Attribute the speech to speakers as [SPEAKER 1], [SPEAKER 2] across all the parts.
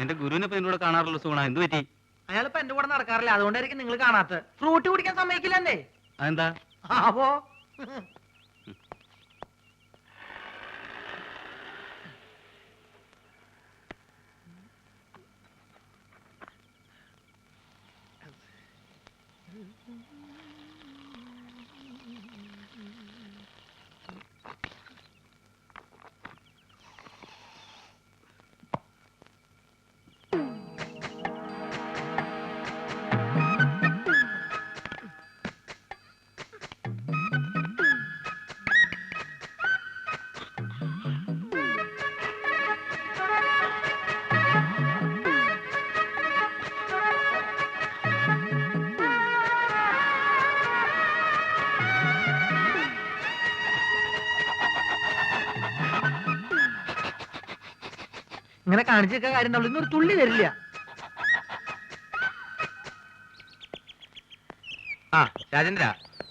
[SPEAKER 1] നിന്റെ ഗുരുവിനെ ഇപ്പൊ നിന്നോട് കാണാറുള്ള സുഗുണ എന്ത് പറ്റി?
[SPEAKER 2] അയാൾ എന്റെ കൂടെ നടക്കാറില്ല. അതുകൊണ്ടായിരിക്കും നിങ്ങൾ കാണാത്തത്. ഫ്രൂട്ട് കുടിക്കാൻ സമ്മതിക്കില്ലെന്നേ.
[SPEAKER 1] അതെന്താ?
[SPEAKER 2] അപ്പോ ഇങ്ങനെ കാണിച്ചൊക്കെ കാര്യം ഉണ്ടാവുള്ളൂ ഇന്നൊരു തുള്ളി തരില്ല.
[SPEAKER 3] ആ രാജേന്ദ്ര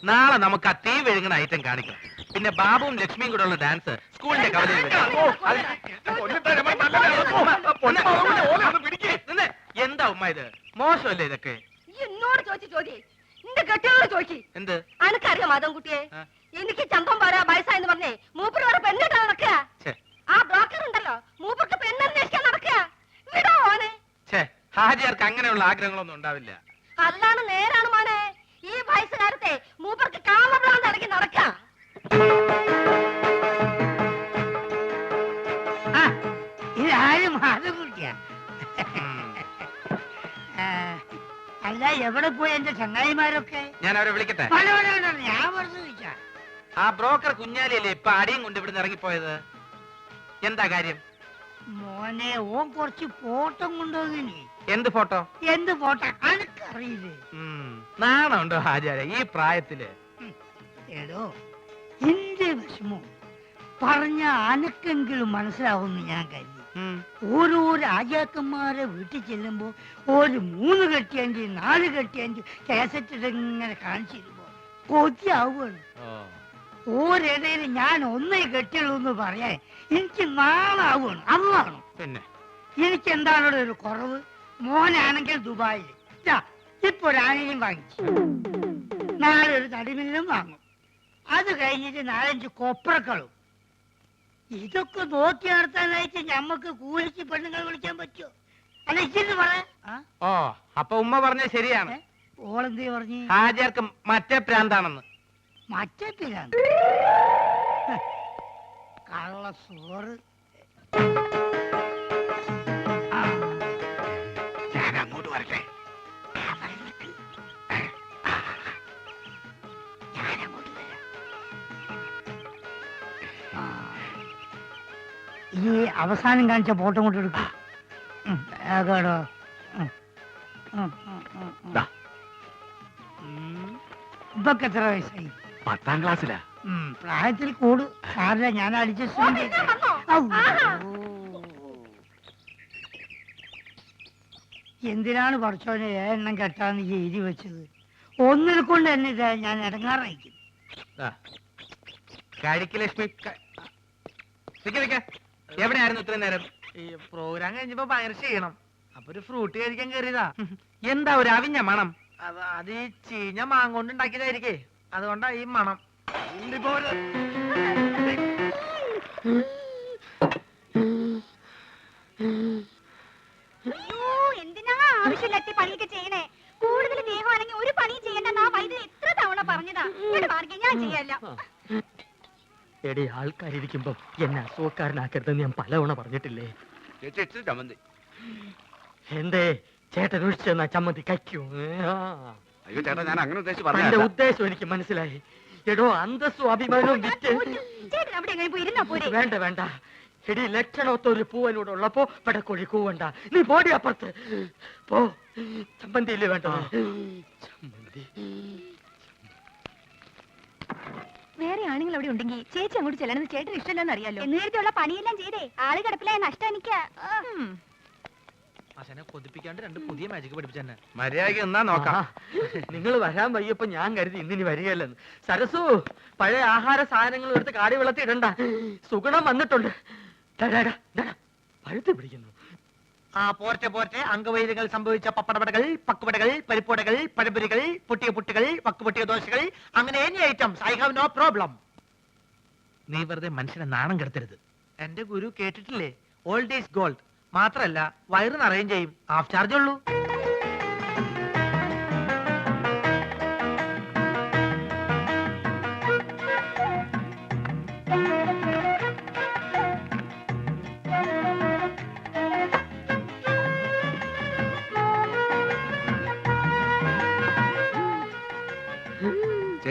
[SPEAKER 3] നാളെ നമുക്ക് ആ തീ വിഴുങ്ങുന്ന ഐറ്റം കാണിക്കാം. പിന്നെ ബാബുവും ലക്ഷ്മിയും കൂടെ ഉള്ള ഡാൻസ് സ്കൂളിന്റെ കവലയിൽ എന്താ ഉമ്മ ഇത്? മോശമല്ലേ ഇതൊക്കെ?
[SPEAKER 4] എന്നോട് ചോദിച്ചു ചോദ്യം. എന്റെ കെട്ടിയോട് ചോദിക്കും.
[SPEAKER 3] എന്ത്?
[SPEAKER 4] അനക്കറിയാം മാധവൻകുട്ടിയെ. എനിക്ക് ചന്തം പറയാ പറഞ്ഞേ മൂപ്പര് വേറെ പെണ്ണിട്ട് നടക്കുക
[SPEAKER 3] ഛെ,
[SPEAKER 4] ആ ബ്രോക്കർ ഉണ്ടല്ലോ മൂപ്പർക്ക് പെണ്ണന്വേഷിക്കാൻ നടക്കുക വിടോ ഓനെ
[SPEAKER 3] ഛെ, ഹാജിയാർക്ക് അങ്ങനെയുള്ള ആഗ്രഹങ്ങളൊന്നും ഉണ്ടാവില്ല.
[SPEAKER 4] അല്ലാണ് നേരാണ് മോനെ. ഈ വയസ്സുകാരത്തെ മൂപ്പർക്ക് കാമഭ്രാന്ത് ഇറങ്ങി നടക്കാം.
[SPEAKER 5] ഇതാരും. ആ, അല്ല എവിടെ പോയി എന്റെ ചങ്ങായിമാരൊക്കെ?
[SPEAKER 3] ഞാൻ അവരെ വിളിക്കട്ടെ
[SPEAKER 5] വേണ്ട, വേണ്ട, ഞാൻ വെറുതെ ചോദിച്ചാ
[SPEAKER 3] ആ ബ്രോക്കർ കുഞ്ഞാലിയല്ലേ ഇപ്പൊ അടിയും കൊണ്ട് ഇവിടുന്ന് ഇറങ്ങിപ്പോയത്? എന്താ കാര്യം?
[SPEAKER 5] മോനെ ഓൻ കുറച്ച് ഫോട്ടോ കൊണ്ടുപോകിനി
[SPEAKER 3] എന്ത് ഫോട്ടോ?
[SPEAKER 5] എന്ത് ഫോട്ടോ? അനക്കറിയില്ലേ.
[SPEAKER 3] നാണമുണ്ടോ ആചാര്യ ഈ പ്രായത്തിൽ?
[SPEAKER 5] എടോ എന്റെ വിഷമം. പറഞ്ഞ അനക്കെങ്കിലും മനസ്സിലാവുമെന്ന് ഞാൻ കരുതി. ഓരോ രാജാക്കന്മാരെ വീട്ടിൽ ചെല്ലുമ്പോ ഒരു മൂന്ന് കെട്ടിയഞ്ച് നാല് കെട്ടിയഞ്ച് കാസറ്റ് ഇങ്ങനെ കാണിച്ചിരുമ്പോ കൊതിയാവുകയാണ്. ഓരിടയിൽ ഞാൻ ഒന്നേ കെട്ടിയുള്ളൂ എന്ന് പറയാൻ എനിക്ക് നാളാവുകയാണ് അന്നാണ്
[SPEAKER 3] പിന്നെ?
[SPEAKER 5] എനിക്ക് എന്താണോ ഒരു കുറവ്? മോനാണെങ്കിൽ ദുബായിൽ. ഇപ്പൊ ഒരാനയും വാങ്ങിച്ചു. നാളെ ഒരു തടിമില്ലും വാങ്ങും. അത് കഴിഞ്ഞിട്ട് നാലഞ്ച് കൊപ്രക്കളും. ഇതൊക്കെ നോക്കി നടത്താനായിട്ട് ഞമ്മക്ക് കൂലിക്ക് പെണ്ണുങ്ങൾ വിളിക്കാൻ പറ്റുമോ? അല്ല പറയാ
[SPEAKER 3] ഓ അപ്പൊ ഉമ്മ പറഞ്ഞ ശരിയാണ്.
[SPEAKER 5] ഓളെന്തേ പറഞ്ഞു?
[SPEAKER 3] ഹാജർക്ക് മറ്റേ പ്രാന്താണെന്ന്.
[SPEAKER 5] മറ്റേ പ്രാന്ത്? കള്ള സോറ്. ഈ അവസാനം കാണിച്ച ഫോട്ടോ കൊണ്ട് എടുക്കും. കേടോ
[SPEAKER 3] ദാ.
[SPEAKER 5] ഇപ്പൊക്കെ എത്ര വയസ്സായി?
[SPEAKER 3] പത്താം ക്ലാസ്സിലാ.
[SPEAKER 5] ഉം, പ്രായത്തിൽ കൂടു. സാറില്ല ഞാൻ അഡ്ജസ്റ്റ്മെന്റ്?
[SPEAKER 4] ആഹാ.
[SPEAKER 5] എന്തിനാണ് കുറച്ചോനെ എണ്ണം കെട്ടാന്ന് ഈ എഴുതി വെച്ചത്? ഒന്നിൽ കൊണ്ട് തന്നെ ഇതാ ഞാൻ ഇടങ്ങാറായിരിക്കും
[SPEAKER 3] കഴിക്ക് ലക്ഷ്മി ക- നിക്ക് നിക്ക്. എവിടെയായിരുന്നു ഇത്രയും നേരം?
[SPEAKER 2] ഈ പ്രോഗ്രാം കഴിഞ്ഞപ്പോ ഭയങ്കര ക്ഷീണം. അപ്പൊ ഒരു ഫ്രൂട്ട് കഴിക്കാൻ കയറിയതാ
[SPEAKER 3] എന്താ ഒരു അവിഞ്ഞ മണം?
[SPEAKER 2] അത് അത് ഈ ചീഞ്ഞ മാങ്ങോണ്ട് ഉണ്ടാക്കിയതായിരിക്കേ. അതുകൊണ്ടാ ഈ മണം. ഇന്നിപ്പോ ഒരു-
[SPEAKER 4] അയ്യോ എന്തിനാ ആവശ്യമില്ലാത്ത പണിയൊക്കെ ചെയ്യണേ കൂടുതൽ ഒരു പണിയും ചെയ്യണ്ടെന്നാ ആ വൈദ്യുതി എത്ര തവണ പറഞ്ഞതാ. ഞാൻ ചെയ്യല്ല
[SPEAKER 6] എടി ആൾക്കാരിയ്ക്കുമ്പോ എന്നെ അസുഖക്കാരനാക്കരുതെന്ന് ഞാൻ പലവണ പറഞ്ഞിട്ടില്ലേ?
[SPEAKER 1] ചമ്മന്തി.
[SPEAKER 6] എന്തേ? ചേട്ടൻ ഒഴിച്ചെന്നാ ചമ്മന്തി കഴിക്കൂ. ആ.
[SPEAKER 1] അയ്യോ ചേട്ടാ ഞാൻ അങ്ങനെ ഉദ്ദേശിച്ച്
[SPEAKER 6] എന്റെ
[SPEAKER 1] പറഞ്ഞതല്ല.
[SPEAKER 6] ഉദ്ദേശം എനിക്ക് മനസ്സിലായി. എടോ അന്തസ്സും അഭിമാനവും വിറ്റ്
[SPEAKER 4] ചേട്ടൻ അവിടെ എങ്ങനെ പോയി ഇരുന്നാ പോരെ?
[SPEAKER 6] വേണ്ട വേണ്ട. എടി ലക്ഷണമൊത്ത ഒരു പൂവനോട് ഉള്ളപ്പോ പടക്കോഴി കൂവണ്ട. നീ പോടി അപ്പുറത്ത്. പോ. ചമ്മന്തി ഇല്ലേ വേണ്ട ചമ്മന്തി.
[SPEAKER 4] വേറെ ആണുങ്ങൾ അവിടെ ഉണ്ടെങ്കിൽ ചേച്ചി അങ്ങോട്ട് ചെല്ലണമെന്ന് ചേട്ടന് ഇഷ്ടമല്ലെന്ന് അറിയാലോ? നേരത്തെയുള്ള പണിയെല്ലാം ചെയ്തേ. ആൾ കിടപ്പിലായ നഷ്ടം എനിക്ക്.
[SPEAKER 2] അച്ഛനെ കൊതിപ്പിക്കാണ്ട് രണ്ട് പുതിയ മാജിക് പഠിപ്പിച്ചെന്നെ.
[SPEAKER 3] മര്യാദയ്ക്ക് എന്നാ നോക്കാം.
[SPEAKER 6] നിങ്ങൾ വരാൻ വയ്യപ്പോ ഞാൻ കരുതി ഇന്നിനി വരികയല്ലെന്ന്. സരസു പഴയ ആഹാര സാധനങ്ങൾ എടുത്ത് കാടി വെള്ളത്തിൽ ഇടണ്ട. സുഗുണം വന്നിട്ടുണ്ട്. പഴുത്ത് പിടിക്കുന്നു.
[SPEAKER 2] ആ പോർട്ടെ പോർട്ടെ അംഗവൈദ്യങ്ങൾ സംഭവിച്ച പപ്പടപടകൾ പക്കുപടകൾ പരിപ്പുടകൾ പഴപുരികൾ പൊട്ടിയ പുട്ടുകൾ വക്കുപൊട്ടിയ ദോശകൾ. അങ്ങനെ any items I have no problem
[SPEAKER 3] നീ വെറുതെ മനുഷ്യനെ നാണം കെടുത്തരുത്.
[SPEAKER 2] എന്റെ ഗുരു കേട്ടിട്ടില്ലേ? ഓൾഡ് ഈസ് ഗോൾഡ് മാത്രല്ല വയറ് നിറയും ചെയ്യും. ഹാഫ് ചാർജ് ഉള്ളൂ.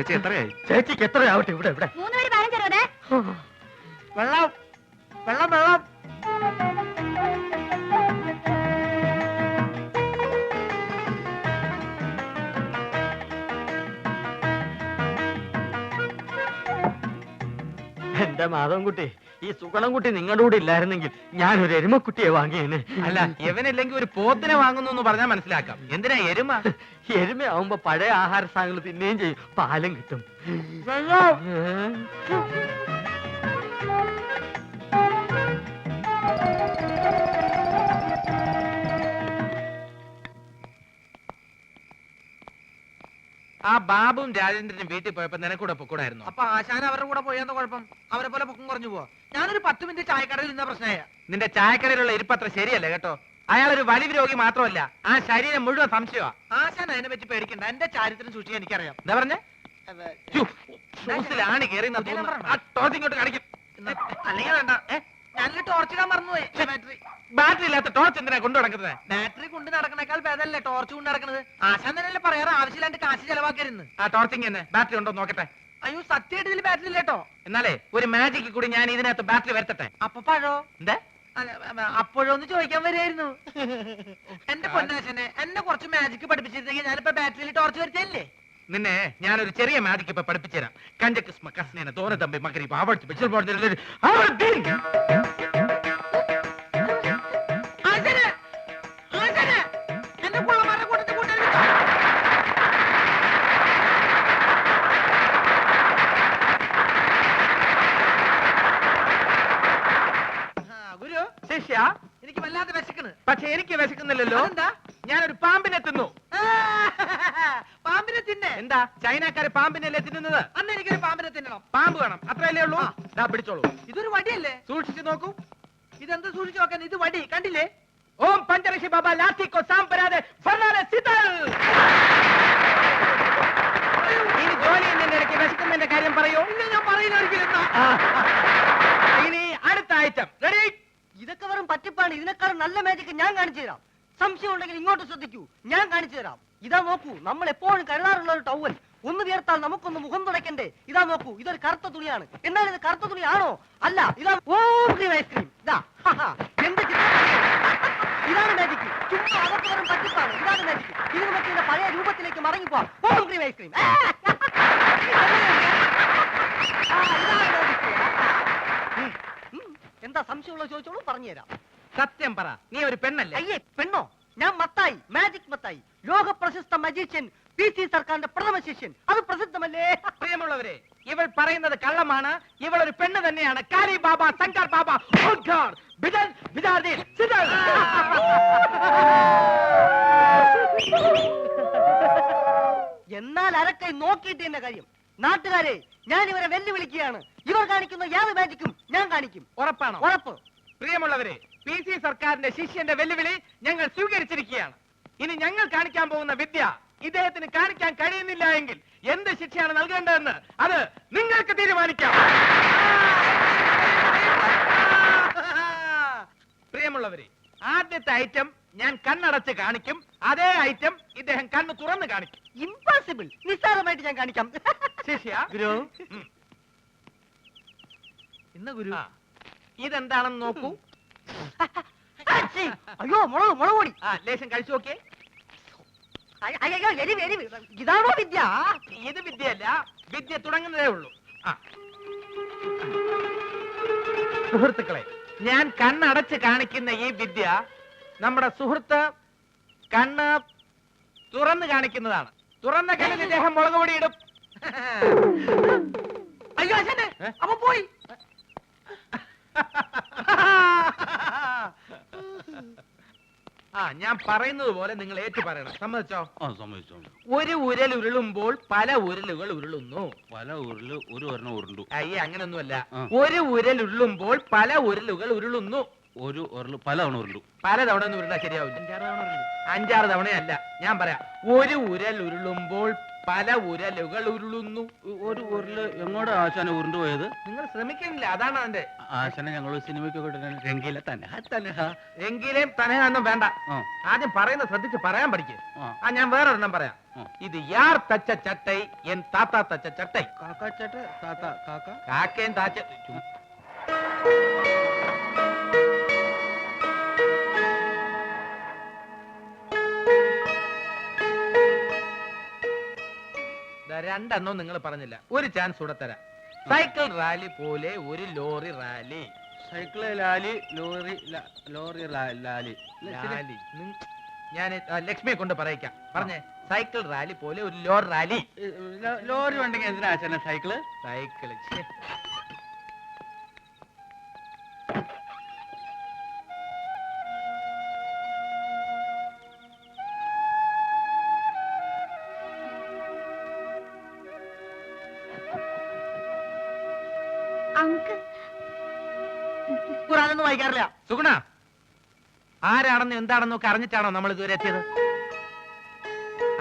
[SPEAKER 1] ചേച്ചി എത്രയായി?
[SPEAKER 6] ചേച്ചിക്ക് എത്രയാവട്ടെ ഇവിടെ ഇവിടെ?
[SPEAKER 4] മൂന്ന് പേര്
[SPEAKER 2] വെള്ളം വെള്ളം വെള്ളം
[SPEAKER 6] എന്റെ മാധവൻകുട്ടി ഈ സുഗണൻകുട്ടി നിങ്ങളുടെ കൂടെ ഇല്ലായിരുന്നെങ്കിൽ ഞാൻ ഒരു എരുമക്കുട്ടിയെ വാങ്ങിയേനെ.
[SPEAKER 3] അല്ല എവനല്ലെങ്കിൽ ഒരു പോത്തിനെ വാങ്ങുന്നു എന്ന് പറഞ്ഞാൽ മനസ്സിലാക്കാം. എന്തിനാ എരുമ?
[SPEAKER 6] എരുമയാവുമ്പോ പഴയ ആഹാര സാധനങ്ങൾ തിന്നുകയും ചെയ്യും. പാലും കിട്ടും?
[SPEAKER 3] ആ ബാബും രാജേന്ദ്രനും വീട്ടിൽ പോയപ്പോ നിനക്കൂടെ പൊക്കൂടായിരുന്നു?
[SPEAKER 2] അപ്പൊ ആശാൻ അവരുടെ കൂടെ പോയെന്ന കുഴപ്പം? അവരെ പോലെ പൊക്കം കുറഞ്ഞു പോവാ? ഞാനൊരു പത്ത് മിനിറ്റ് ചായക്കടയിൽ നിന്ന പ്രശ്നമായ.
[SPEAKER 3] നിന്റെ ചായക്കടയിലുള്ള ഇരിപ്പത്ര ശരിയല്ല കേട്ടോ? അയാൾ ഒരു വലിയ രോഗി മാത്രമല്ല ആ ശരീരം മുഴുവൻ സംശയമാ.
[SPEAKER 2] ആശാൻ അതിനെ പറ്റി പേടിക്കണ്ട. എന്റെ ചാരിത്രം സൂക്ഷിക്കാൻ എനിക്കറിയാം.
[SPEAKER 3] എന്താ പറഞ്ഞേ? ഷൂസിലാണ് കയറി
[SPEAKER 2] ആണോ?
[SPEAKER 3] ഇങ്ങോട്ട് കാണിക്കും.
[SPEAKER 2] അല്ലെങ്കിൽ വേണ്ട. ഞാനൊരു ടോർച്ച് ഇടാൻ മറന്നുപോയി. ബാറ്ററി.
[SPEAKER 3] ബാറ്ററി ഇല്ലാത്ത ടോർച്ച് എന്തിനാ കൊണ്ടു നടക്കുന്നത്?
[SPEAKER 2] ബാറ്ററി കൊണ്ട് നടക്കണേക്കാൾ ഭേദമല്ലേ ടോർച്ച് കൊണ്ട് നടക്കുന്നത് ആശാൻ തന്നെയല്ലേ പറയാറ്? ആവശ്യമില്ലാണ്ട് കാശ് ചെലവാക്കരുന്ന്
[SPEAKER 3] ആ ടോർച്ചിങ് തന്നെ. ബാറ്ററി ഉണ്ടോ നോക്കട്ടെ.
[SPEAKER 2] അയ്യോ സത്യമായിട്ട് ഇതിൽ ബാറ്ററി ഇല്ലേട്ടോ
[SPEAKER 3] എന്നാലേ ഒരു മാജിക്ക് കൂടി ഞാൻ ഇതിനകത്ത് ബാറ്റിൽ വരുത്തട്ടെ?
[SPEAKER 2] അപ്പൊ പഴോ?
[SPEAKER 3] എന്താ?
[SPEAKER 2] അപ്പോഴൊന്ന് ചോദിക്കാൻ വരുമായിരുന്നു എന്റെ പൊന്നാശനെ എന്നെ കുറച്ച് മാജിക്ക് പഠിപ്പിച്ചിരുന്നെങ്കിൽ ഞാനിപ്പോ ബാറ്ററിയിൽ ടോർച്ച് വരുത്തല്ലേ
[SPEAKER 3] നിന്നെ ഞാനൊരു ചെറിയ മാജിക്ക് ഇപ്പൊ പഠിപ്പിച്ചു പഠിപ്പിച്ചുതരാം കഞ്ചക്കിസ്മ കസ്നേന തോന തമ്പി മകരി ആവർത്തി പക്ഷെ
[SPEAKER 2] എന്താ?
[SPEAKER 3] ഞാനൊരു പാമ്പിനെ തിന്നു.
[SPEAKER 2] പാമ്പിനെ തിന്നെ.
[SPEAKER 3] എന്താ? ചൈനക്കാര് പാമ്പിനല്ലേ തിന്നുന്നത്?
[SPEAKER 2] അന്ന് എനിക്കൊരു പാമ്പിനെ തിന്നണം.
[SPEAKER 3] പാമ്പ് വേണം. അത്രയല്ലേ ഉള്ളൂ?
[SPEAKER 2] ഇതാ
[SPEAKER 3] ദാ പിടിച്ചോളൂ.
[SPEAKER 2] ഇതൊരു വടിയല്ലേ?
[SPEAKER 3] സൂക്ഷിച്ചു നോക്കൂ.
[SPEAKER 2] ഇതെന്ത് സൂക്ഷിച്ചു നോക്കാൻ? ഇത് വടി. കണ്ടില്ലേ?
[SPEAKER 3] ഓം പഞ്ചരക്ഷി ബാബ ലാത്തി കോ സാമ്പരാതെ ഇനി ജോലി ഇടയ്ക്ക് വിശക്കുന്നതിന്റെ കാര്യം പറയൂ.
[SPEAKER 2] ഇല്ല ഞാൻ പറയില്ല ഒരിക്കലും.
[SPEAKER 3] ഇനി അടുത്ത ഐറ്റം റെഡി
[SPEAKER 6] ഇതൊക്കെ വെറും പറ്റിപ്പാണ്. ഇതിനേക്കാൾ നല്ല മാജിക് ഞാൻ കാണിച്ചു തരാം. സംശയം ഉണ്ടെങ്കിൽ ഇങ്ങോട്ട് ശ്രദ്ധിക്കൂ. ഞാൻ കാണിച്ചു തരാം. ഇതാ നോക്കൂ നമ്മൾ എപ്പോഴും കരുതാറുള്ള ഒരു ടവൽ ഒന്ന് വിയർത്താൽ നമുക്കൊന്ന് മുഖം തുടയ്ക്കണ്ടേ? ഇതാ നോക്കൂ ഇതൊരു കറുത്ത തുണിയാണ്. എന്നാൽ ഇത് കറുത്ത തുണിയാണോ? അല്ല ഇതാ ഓം ക്രീം ഐസ്ക്രീം ഇതാ. എന്ത് ഇതാണ് മാജിക് ചുമ്മാ അതൊക്കെ വെറും പറ്റിപ്പാണ്. ഇതാണ് മാജിക് ഇത് നമുക്ക് പഴയ രൂപത്തിലേക്ക് മടങ്ങിപ്പോവാം ഓം ക്രീം ഐസ്ക്രീം ഇതാണ് magic. എന്താ സംശയമുള്ള ചോദിച്ചോളൂ പറഞ്ഞുതരാം.
[SPEAKER 3] സത്യം പറ. നീ ഒരു പെണ്ണല്ലേ?
[SPEAKER 6] അയ്യേ പെണ്ണോ? ഞാൻ മത്തായി മാജിക് മത്തായി. ലോക പ്രശസ്ത മജീഷ്യൻ പി സി സർക്കാരിന്റെ പ്രഥമ ശിഷ്യൻ. അത് പ്രസിദ്ധമല്ലേ?
[SPEAKER 3] പ്രിയമുള്ളവരെ ഇവൾ പറയുന്നത് കള്ളമാണ്. ഇവൾ ഒരു പെണ്ണ് തന്നെയാണ്. കാലി ബാബ ശങ്കർ ബാബ.
[SPEAKER 6] എന്നാൽ അരക്കൈ നോക്കിയിട്ട് എന്റെ കാര്യം നാട്ടുകാരെ ഞാൻ ഇവരെ വെല്ലുവിളിക്കുകയാണ്. ഇവർ കാണിക്കുന്ന യാത് മാജിക്കും ഞാൻ കാണിക്കും.
[SPEAKER 3] ഉറപ്പാണോ?
[SPEAKER 6] ഉറപ്പ്.
[SPEAKER 3] പ്രിയമുള്ളവരെ പി സി സർക്കാരിന്റെ ശിഷ്യന്റെ വെല്ലുവിളി ഞങ്ങൾ സ്വീകരിച്ചിരിക്കുകയാണ്. ഇനി ഞങ്ങൾ കാണിക്കാൻ പോകുന്ന വിദ്യ ഇദ്ദേഹത്തിന് കാണിക്കാൻ കഴിയുന്നില്ല എങ്കിൽ എന്ത് ശിക്ഷയാണ് നൽകേണ്ടതെന്ന് അത് നിങ്ങൾക്ക് തീരുമാനിക്കാം. പ്രിയമുള്ളവരെ ആദ്യത്തെ ഐറ്റം ഞാൻ കണ്ണടച്ച് കാണിക്കും. അതേ ഐറ്റം ഇദ്ദേഹം കണ്ണ് തുറന്ന് കാണിക്കും.
[SPEAKER 6] ഇമ്പോസിബിൾ നിസ്സാരമായിട്ട് ഞാൻ കാണിക്കാം.
[SPEAKER 3] ശിഷ്യ
[SPEAKER 6] ഗുരു.
[SPEAKER 2] ഇന്ന് ഗുരു.
[SPEAKER 3] ഇതെന്താണെന്ന് നോക്കൂ.
[SPEAKER 6] അയ്യോ മുളക് മുളക് പൊടി.
[SPEAKER 3] ആ ലേശം കഴിച്ചു നോക്കിയേ.
[SPEAKER 6] അയ്യ- എരിവ് എരിവ് ഇതാണോ വിദ്യ?
[SPEAKER 3] ഇത് വിദ്യയല്ല. വിദ്യ തുടങ്ങുന്നതേ ഉള്ളൂ. ആ. സുഹൃത്തുക്കളെ ഞാൻ കണ്ണടച്ച് കാണിക്കുന്ന ഈ വിദ്യ നമ്മുടെ സുഹൃത്ത് കണ്ണ് തുറന്ന് കാണിക്കുന്നതാണ്. തുറന്ന കണ്ണിൽ ഇദ്ദേഹം മുളക് പൊടി ഇടും.
[SPEAKER 2] അയ്യോ
[SPEAKER 3] അച്ഛനെ?
[SPEAKER 2] അപ്പൊ പോയി
[SPEAKER 3] ആ ഞാൻ പറയുന്നത് പോലെ നിങ്ങൾ ഏറ്റു പറയണം സമ്മതിച്ചോ?
[SPEAKER 1] ആ സമ്മതിച്ചു
[SPEAKER 3] ഒരു ഉരൽ ഉരുളുമ്പോൾ പല ഉരലുകൾ ഉരുളുന്നു.
[SPEAKER 1] പല ഉരുൾ ഒരു ഒരെണ്ണം ഉരുണ്ടു.
[SPEAKER 3] അയ്യേ അങ്ങനൊന്നുമല്ല.
[SPEAKER 1] ആ.
[SPEAKER 3] ഒരു ഉരൽ ഉരുളുമ്പോൾ പല ഉരലുകൾ ഉരുളുന്നു.
[SPEAKER 1] ഒരു ഉരുൾ പല തവണ ഉരുണ്ടു.
[SPEAKER 3] പല തവണ ഒന്നും ഉരുളാ ശരിയാവില്ല. അഞ്ചാറ് തവണയല്ല. ഞാൻ പറയാം. ഒരു ഉരൽ ഉരുളുമ്പോൾ പല ഉരലുകൾ ഉരുളുന്നു.
[SPEAKER 1] ഒരു ഉരുൾ എങ്ങോട്ടാ ആശാന ഉരുണ്ടു പോയത്?
[SPEAKER 3] നിങ്ങൾ ശ്രമിക്കുന്നില്ല അതാണ് അതിന്റെ.
[SPEAKER 1] ആശാന ഞങ്ങൾ സിനിമയ്ക്ക് ഇടുന്ന തനഹ തനഹ.
[SPEAKER 3] എങ്കിലും തനയൊന്നും വേണ്ട. ആദ്യം പറയുന്ന ശ്രദ്ധിച്ച് പറയാൻ പഠിക്ക്.
[SPEAKER 1] ആ.
[SPEAKER 3] ഞാൻ വേറെ ഒരെണ്ണം പറയാം. ഇത് യാർ തച്ച ചട്ടൈ എൻ താത്ത തച്ച ചട്ടൈ.
[SPEAKER 1] കാക്ക ചട്ട താത്ത കാക്ക.
[SPEAKER 3] കാക്കയും താച്ച രണ്ടെണ്ണം നിങ്ങൾ പറഞ്ഞില്ല. ഒരു ചാൻസ് കൂടെ തരാം. സൈക്കിൾ റാലി പോലെ ഒരു ലോറി റാലി
[SPEAKER 1] സൈക്കിൾ ലാലി ലോറി ല- ലോറി ലാ- ലാലി. ഇല്ല, ശരി.
[SPEAKER 3] റാലി ഞാൻ ലക്ഷ്മിയെ കൊണ്ട് പറയിക്കാം. പറഞ്ഞേ സൈക്കിൾ റാലി പോലെ ഒരു ലോറി റാലി
[SPEAKER 1] ഏ, ലോ- ലോറി ഉണ്ടെങ്കിൽ എന്തിനാ സൈക്കിൾ
[SPEAKER 3] സൈക്കിൾ
[SPEAKER 4] അങ്കിൾ.
[SPEAKER 2] ഖുറാനൊന്നും വായിക്കാറില്ല.
[SPEAKER 3] സുഗുണ ആരാണെന്ന് എന്താണെന്ന് ഒക്കെ അറിഞ്ഞിട്ടാണോ നമ്മൾ ഇതുവരെ എത്തിയത്?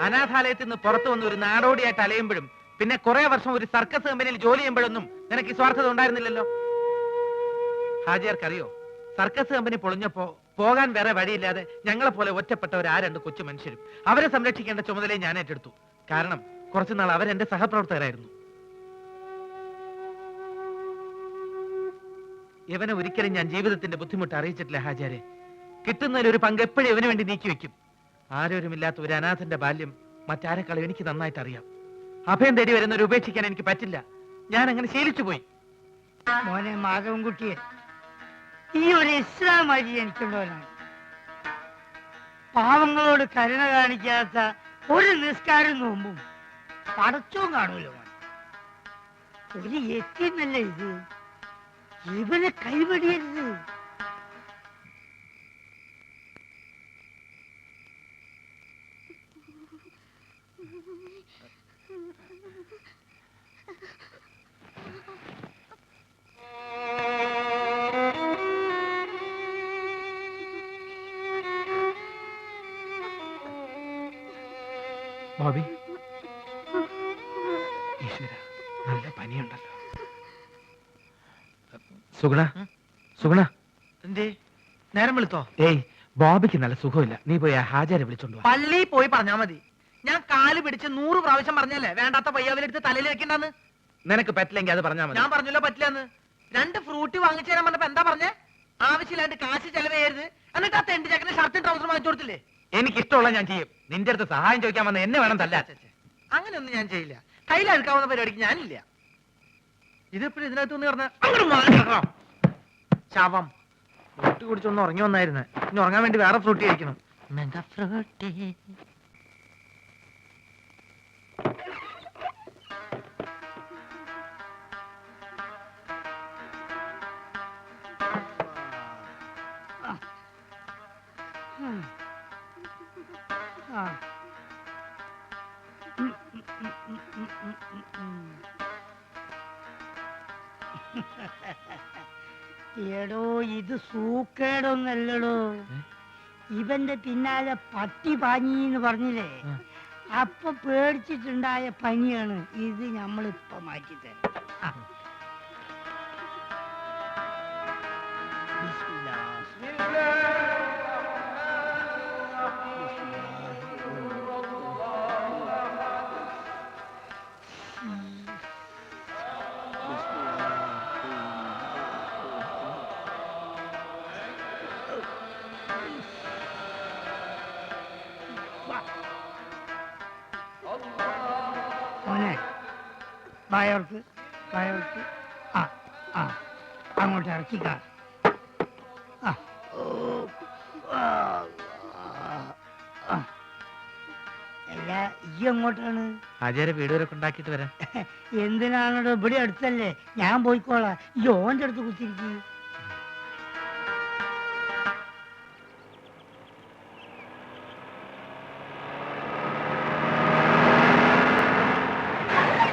[SPEAKER 3] അനാഥാലയത്തിൽ നിന്ന് പുറത്തു വന്ന് ഒരു നാടോടിയായിട്ട് അലയുമ്പോഴും പിന്നെ കുറെ വർഷം ഒരു സർക്കസ് കമ്പനിയിൽ ജോലി ചെയ്യുമ്പോഴൊന്നും നിനക്ക് സ്വാർത്ഥത ഉണ്ടായിരുന്നില്ലല്ലോ? ഹാജിയാർക്കറിയോ? സർക്കസ് കമ്പനി പൊളിഞ്ഞപ്പോ പോകാൻ വേറെ വഴിയില്ലാതെ ഞങ്ങളെ പോലെ ഒറ്റപ്പെട്ടവർ ആ രണ്ട് കൊച്ചു മനുഷ്യരും. അവരെ സംരക്ഷിക്കേണ്ട ചുമതലയും ഞാൻ ഏറ്റെടുത്തു. കാരണം കുറച്ചുനാൾ അവരെന്റെ സഹപ്രവർത്തകരായിരുന്നു. ഇവനെ ഒരിക്കലും ഞാൻ ജീവിതത്തിന്റെ ബുദ്ധിമുട്ട് അറിയിച്ചിട്ടില്ല ഹാജാരെ കിട്ടുന്നതിൽ ഒരു പങ്ക് എപ്പോഴും ഇവന് വേണ്ടി നീക്കി വെക്കും ആരോരുമില്ലാത്ത ഒരു അനാഥന്റെ ബാല്യം മറ്റാരെക്കാളും എനിക്ക് നന്നായിട്ട് അറിയാം അഭയം തേടി വരുന്ന ഒരു ഉപേക്ഷിക്കാൻ എനിക്ക് പറ്റില്ല. ഞാൻ അങ്ങനെ ശീലിച്ചു പോയി.
[SPEAKER 5] മോനെ മാധവൻകുട്ടിയെ ഈ ഒരു ഇസ്ലാം അരി എനിക്കുള്ളവനാണ്. പാവങ്ങളോട് കരുണ കാണിക്കാത്ത ഒരു നിസ്കാരം നോമ്പും പടച്ചവും കാണുമല്ലോ ഒരു എത്തിന്നല്ലേ ഇത്? ഇവനെ കൈവടിയരുത്.
[SPEAKER 3] ബോബി ഈശ്വര നല്ല പനിയുണ്ടല്ലോ. സുഗുണ സുഗുണ.
[SPEAKER 2] എന്തേ? നേരം വിളിത്തോ?
[SPEAKER 3] ഏയ് ബോബിക്ക് നല്ല സുഖമില്ല. നീ പോയി ഹാജരെ വിളിച്ചോണ്ട് വാ.
[SPEAKER 2] പള്ളിയിൽ പോയി പറഞ്ഞാ മതി. ഞാൻ കാൽ പിടിച്ച് നൂറ് പ്രാവശ്യം പറഞ്ഞല്ലേ വേണ്ടാത്ത പയ്യാവിലെടുത്ത് തലയിൽ വെക്കണ്ടെന്ന്?
[SPEAKER 3] നിനക്ക് പറ്റില്ലെങ്കിൽ അത് പറഞ്ഞാ മതി.
[SPEAKER 2] ഞാൻ പറഞ്ഞല്ലോ പറ്റില്ലെന്ന്? രണ്ട് ഫ്രൂട്ട് വാങ്ങിച്ചു തരാൻ പറഞ്ഞപ്പോ എന്താ പറഞ്ഞേ? ആവശ്യമില്ലാണ്ട് കാശ് ചെലവ് ചെയ്യരുത് എന്നിട്ട് ആ തെണ്ടി ചക്കന് ഷർട്ടും ട്രൗസർ വാങ്ങിച്ചു കൊടുത്തില്ലേ?
[SPEAKER 3] എനിക്ക് ഇഷ്ടമുള്ള ഞാൻ ചെയ്യും. നിന്റെ അടുത്ത് സഹായം ചോദിക്കാൻ വന്ന എന്നെ വേണം തല്ല
[SPEAKER 2] അങ്ങനെയൊന്നും ഞാൻ ചെയ്യില്ല. കയ്യിലെടുക്കാവുന്ന പരിപാടിക്ക് ഞാനില്ല. ഇതിപ്പോഴും ഇതിനകത്ത് മാറി കിടക്കണം. ശവം ഫ്രൂട്ടി കുടിച്ചൊന്ന് ഉറങ്ങി വന്നായിരുന്നു ഇനി ഉറങ്ങാൻ വേണ്ടി വേറെ ഫ്രൂട്ടി കഴിക്കണം മെഗാ ഫ്രൂട്ടി
[SPEAKER 5] ഉം. ആ. എടോ ഇത് സൂക്കേടൊന്നല്ലടോ. ഇവന്റെ പിന്നാലെ പട്ടി പാഞ്ഞി എന്ന്
[SPEAKER 3] പറഞ്ഞില്ലേ
[SPEAKER 5] അപ്പൊ പേടിച്ചിട്ടുണ്ടായ പനിയാണ് ഇത് നമ്മളിപ്പൊ മാറ്റിത്തരാം വായോർക്ക് കായവർക്ക് ആ ആ അങ്ങോട്ട് ഇറക്കിക്ക ആ. അല്ല ഈ എങ്ങോട്ടാണ്?
[SPEAKER 3] ഹാജരെ വീട് വരെ ഉണ്ടാക്കിയിട്ട് വരാം.
[SPEAKER 5] എന്തിനാണോ ഇവിടെ അടുത്തല്ലേ? ഞാൻ പോയിക്കോളാം. ഈ ഓന്റെ അടുത്ത് കുത്തിരിക്കും